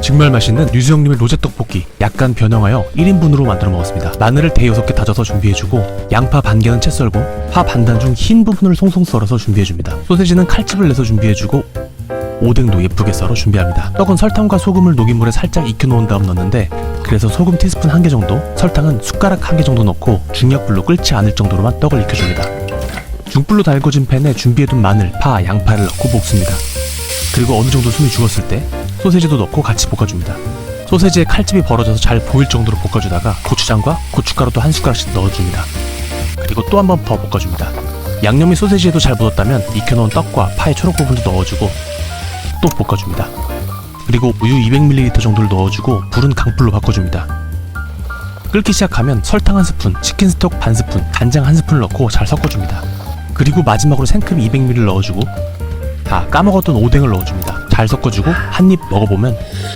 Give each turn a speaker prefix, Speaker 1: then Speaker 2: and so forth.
Speaker 1: 정말 맛있는 유수형님의 로제 떡볶이 약간 변형하여 1인분으로 만들어 먹었습니다. 마늘을 대여섯 개 다져서 준비해주고 양파 반 개는 채 썰고 파 반단 중 흰 부분을 송송 썰어서 준비해줍니다. 소세지는 칼집을 내서 준비해주고 오뎅도 예쁘게 썰어 준비합니다. 떡은 설탕과 소금을 녹인 물에 살짝 익혀놓은 다음 넣는데 그래서 소금 티스푼 한 개 정도, 설탕은 숟가락 한 개 정도 넣고 중약불로 끓지 않을 정도로만 떡을 익혀줍니다. 중불로 달궈진 팬에 준비해둔 마늘, 파, 양파를 넣고 볶습니다. 그리고 어느 정도 숨이 죽었을 때 소세지도 넣고 같이 볶아줍니다. 소세지에 칼집이 벌어져서 잘 보일 정도로 볶아주다가 고추장과 고춧가루도 한 숟가락씩 넣어줍니다. 그리고 또 한 번 더 볶아줍니다. 양념이 소세지에도 잘 묻었다면 익혀놓은 떡과 파의 초록 부분도 넣어주고 또 볶아줍니다. 그리고 우유 200ml 정도를 넣어주고 불은 강불로 바꿔줍니다. 끓기 시작하면 설탕 한 스푼, 치킨 스톡 반 스푼, 간장 한 스푼을 넣고 잘 섞어줍니다. 그리고 마지막으로 생크림 200ml 넣어주고 다 까먹었던 오뎅을 넣어줍니다. 잘 섞어주고 한 입 먹어보면